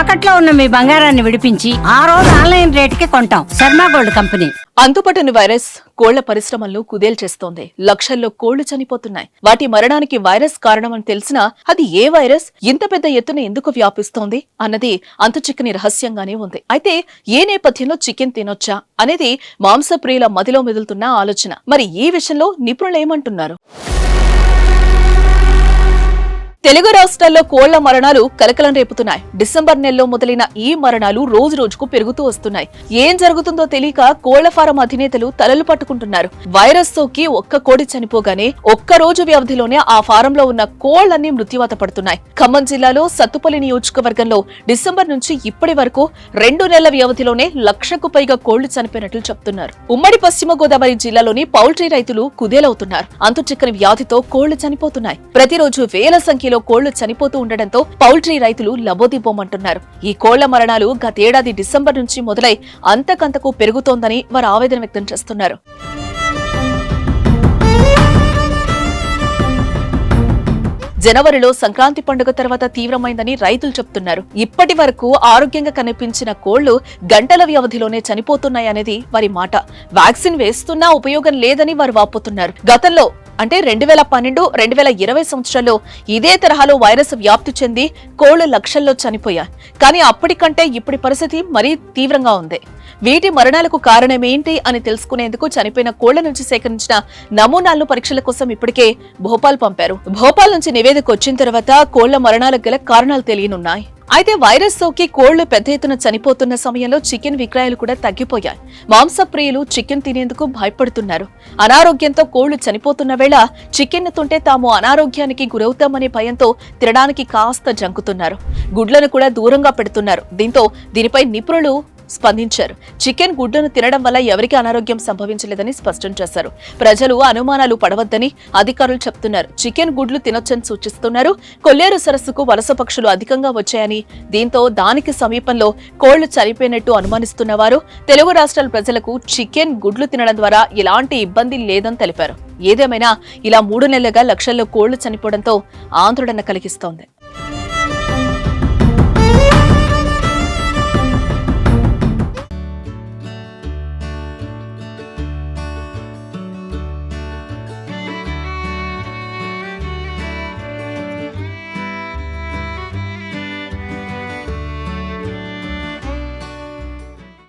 తాకట్లో ఉన్న మీ బంగారాన్ని విడిపించి ఆ రోజు ఆన్లైన్ రేటుకి కొంటాం. Sharma gold company. అంతుపట్టని వైరస్ కోళ్ళ పరిశ్రమలను కుదేల్చేస్తోంది లక్షల్లో కోళ్ళు చనిపోతున్నాయి. వాటి మరణానికి వైరస్ కారణమని తెలిసినా అది ఏ వైరస్? ఇంత పెద్ద ఎత్తున ఎందుకు వ్యాపిస్తోంది? అన్నది అంతు చిక్కని రహస్యంగానే ఉంది. అయితే ఏ నేపథ్యంలో చికెన్ తినొచ్చా? అనేది మాంసప్రియుల మదిలో మెదులుతున్న ఆలోచన. మరి ఈ విషయంలో నిపుణులు ఏమంటున్నారు? తెలుగు రాష్ట్రాల్లో కోళ్ళ మరణాలు కలకలం రేపుతున్నాయి. డిసెంబర్ నెలలో మొదలైన ఈ మరణాలు రోజు రోజుకు పెరుగుతూ వస్తున్నాయి. ఏం జరుగుతుందో తెలియక కోళ్ళ ఫారం అధినేతలు తలలు పట్టుకుంటున్నారు. వైరస్ సోకి ఒక్క కోడి చనిపోగానే ఒక్క రోజు వ్యవధిలోనే ఆ ఫారంలో ఉన్న కోళ్ళన్నీ మృత్యువాత పడుతున్నాయి. ఖమ్మం జిల్లాలో సత్తుపల్లి నియోజకవర్గంలో డిసెంబర్ నుంచి ఇప్పటి వరకు రెండు నెలల వ్యవధిలోనే లక్షకు పైగా కోళ్ళు చనిపోయినట్లు చెప్తున్నారు. ఉమ్మడి పశ్చిమ గోదావరి జిల్లాలోని పౌల్ట్రీ రైతులు కుదేలవుతున్నారు. అంతు చిక్కని వ్యాధితో కోళ్ళు చనిపోతున్నాయి. ప్రతిరోజు వేల సంఖ్యలో కోళ్ళు చనిపోతూ ఉండడంతో పౌల్ట్రీ రైతులు లబోదిబోమంటున్నారు ఈ కోళ్ళ మరణాలు గతేడాది డిసెంబర్ నుంచి మొదలై అంతకంతకు పెరుగుతోందని వారు ఆవేదన వ్యక్తం చేస్తున్నారు. జనవరిలో సంక్రాంతి పండుగ తర్వాత తీవ్రమైందని రైతులు చెప్తున్నారు. ఇప్పటి వరకు ఆరోగ్యంగా కనిపించిన కోళ్ళు గంటల వ్యవధిలోనే చనిపోతున్నాయనేది వారి మాట. వ్యాక్సిన్ వేస్తున్నా ఉపయోగం లేదని వారు వాపోతున్నారు. గతంలో అంటే రెండు వేల పన్నెండు రెండు వేల ఇరవై సంవత్సరంలో ఇదే తరహాలో వైరస్ వ్యాప్తి చెంది కోళ్ళు లక్షల్లో చనిపోయాయి. కానీ అప్పటికంటే ఇప్పటి పరిస్థితి మరీ తీవ్రంగా ఉంది. వీటి మరణాలకు కారణమేంటి అని తెలుసుకునేందుకు చనిపోయిన కోళ్ళ నుంచి సేకరించిన నమూనాలను పరీక్షల కోసం ఇప్పటికే భోపాల్ పంపారు. భోపాల్ నుంచి నివేదిక వచ్చిన తర్వాత కోళ్ళ మరణాలకు గల కారణాలు తెలియనున్నాయి. అయితే వైరస్ సోకి కోళ్ళు పెద్ద ఎత్తున చనిపోతున్న సమయంలో చికెన్ విక్రయాలు కూడా తగ్గిపోయాయి. మాంసప్రియులు చికెన్ తినేందుకు భయపడుతున్నారు. అనారోగ్యంతో కోళ్ళు చనిపోతున్న వేళ చికెన్ తింటే తాము అనారోగ్యానికి గురవుతామనే భయంతో తినడానికి కాస్త జంకుతున్నారు. గుడ్లను కూడా దూరంగా పెడుతున్నారు. దీంతో దీనిపై నిపుణులు స్పందించారు. చికెన్ గుడ్డును తినడం వల్ల ఎవరికి అనారోగ్యం సంభవించలేదని స్పష్టం చేశారు. ప్రజలు అనుమానాలు పడవద్దని అధికారులు చెప్తున్నారు. చికెన్ గుడ్లు తినొచ్చని సూచిస్తున్నారు. కొల్లేరు సరస్సుకు వలస పక్షులు అధికంగా వచ్చాయని దీంతో దానికి సమీపంలో కోళ్ళు చనిపోయినట్టు అనుమానిస్తున్న వారు తెలుగు రాష్ట్రాల ప్రజలకు చికెన్ గుడ్లు తినడం ద్వారా ఎలాంటి ఇబ్బంది లేదని తెలిపారు. ఏదేమైనా ఇలా మూడు నెలలుగా లక్షల్లో కోళ్ళు చనిపోవడంతో ఆందోళన కలిగిస్తోంది.